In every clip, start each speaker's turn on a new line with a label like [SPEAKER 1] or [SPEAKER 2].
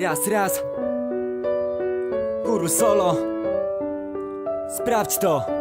[SPEAKER 1] Raz, raz. Guru solo. Sprawdź to.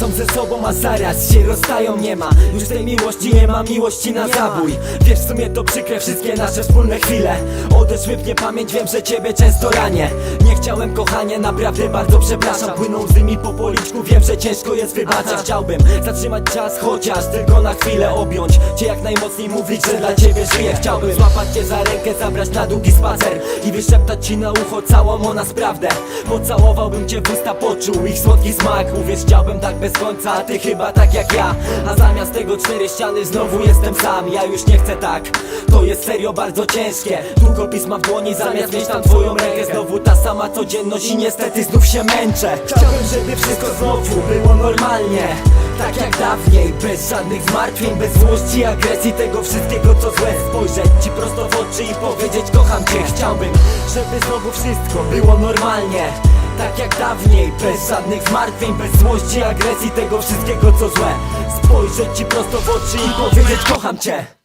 [SPEAKER 1] Są ze sobą, a zaraz się rozstają Nie ma. Już tej miłości, nie ma miłości na zabój. Wiesz w sumie to przykre wszystkie nasze wspólne chwile. Odeszły w niepamięć, wiem, że ciebie często ranię. Nie chciałem kochanie, naprawdę bardzo przepraszam. Płyną łzy mi po policzku, wiem, że ciężko jest wybaczać Chciałbym zatrzymać czas, chociaż tylko na chwilę objąć Cię jak najmocniej mówić, że dla ciebie żyję. Chciałbym złapać cię za rękę, zabrać na długi spacer I wyszeptać ci na ucho całą o nas prawdę. Pocałowałbym cię w usta, poczuł ich słodki smak. Uwierz, chciałbym tak bez końca, a ty chyba tak jak ja Tego cztery ściany znowu jestem sam Ja już nie chcę tak, to jest serio bardzo ciężkie. Długopis ma w dłoni, zamiast mieć tam twoją rękę Znowu ta sama codzienność i niestety znów się męczę. Chciałbym, żeby wszystko znowu było normalnie. Tak jak dawniej, bez żadnych zmartwień, bez złości, agresji, tego wszystkiego co złe Spojrzeć ci prosto w oczy i powiedzieć kocham cię. Chciałbym, żeby znowu wszystko było normalnie tak jak dawniej, bez żadnych zmartwień, bez złości, agresji, tego wszystkiego co złe. Spojrzeć ci prosto w oczy i powiedzieć kocham cię